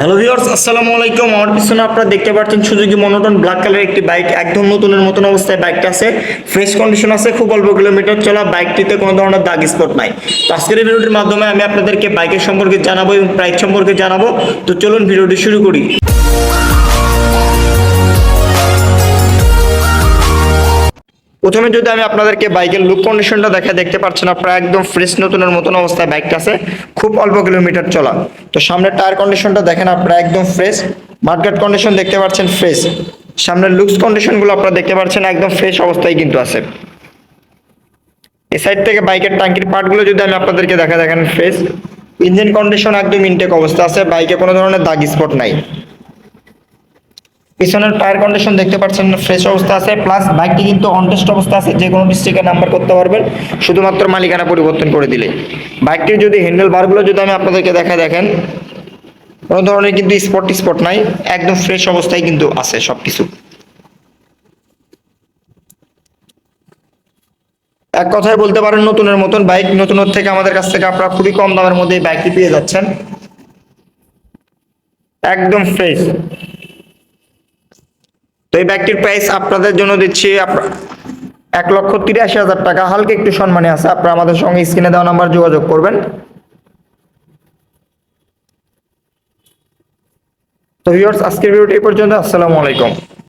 Hello viewers আসসালামু আলাইকুম। আমার পিছনে আপনারা দেখতে পাচ্ছেন সুজুকি মনোটন ব্ল্যাক কালারের একটি বাইক একদম নতুনের মতন অবস্থায় বাইকটা আছে। ফ্রেশ কন্ডিশন আছে, খুব অল্প কিলোমিটার চলা বাইকটিতে কোনো ধরনের দাগ স্পট নাই। তো আজকের ভিডিওটির মাধ্যমে আমি আপনাদেরকে বাইকের সম্পর্কে জানাব এবং প্রাইস সম্পর্কে জানাব। তো চলুন ভিডিওটি শুরু করি। প্রথমে যদি আমি আপনাদেরকে বাইকের লুক কন্ডিশনটা দেখা দেখতে পাচ্ছেন আপনারা একদম ফ্রেশ নতুনের মতন অবস্থায় বাইকটা আছে, খুব অল্প কিলোমিটার চলা। তো সামনের টায়ার কন্ডিশনটা দেখেন আপনারা একদম ফ্রেশ মার্কেট কন্ডিশন দেখতে পাচ্ছেন ফ্রেশ সামনের লুকস কন্ডিশনগুলো আপনারা দেখতে পাচ্ছেন একদম ফ্রেশ অবস্থায় কিন্তু আছে। এ সাইড থেকে বাইকের ট্যাঙ্কির পার্টগুলো যদি আমি আপনাদেরকে দেখা দেখেন ফ্রেশ ইঞ্জিন কন্ডিশন একদম ইনটেক অবস্থা আছে, বাইকে কোনো ধরনের দাগ স্পট নাই। পিছনের টায়ার কন্ডিশন দেখতে পাচ্ছেন ফ্রেশ অবস্থা আছে প্লাস বাইকটি কিন্তু অনটেস্ট অবস্থা আছে, যে কোনো ডিস্ট্রিক্টে নাম্বার করতে পারবেন, শুধুমাত্র মালিকানা পরিবর্তন করে দিলে। বাইকটির যদি হ্যান্ডেল বারগুলো যদি আমি আপনাদেরকে দেখা দেখেন, কোনো ধরনের কিন্তু স্পট স্পট নাই, একদম ফ্রেশ অবস্থায় কিন্তু আছে সব কিছু এক কথায় বলতে পারেন, নতুনের মতন বাইক নতুনের থেকে আমাদের কাছ থেকে আপনারা খুবই কম দামের মধ্যে বাইকটি পেয়ে যাচ্ছেন। একদম ফ্রেশ এই ব্যাগটির প্রাইস আপনাদের জন্য দিচ্ছি এক লক্ষ তিরাশি হাজার টাকা। হালকা একটু সম্মানে আছে, আপনারা আমাদের সঙ্গে স্ক্রিনে দেওয়া নাম্বার যোগাযোগ করবেন। তো ভিউয়ার্স আজকের ভিডিওটি এই পর্যন্ত। আসসালামু আলাইকুম।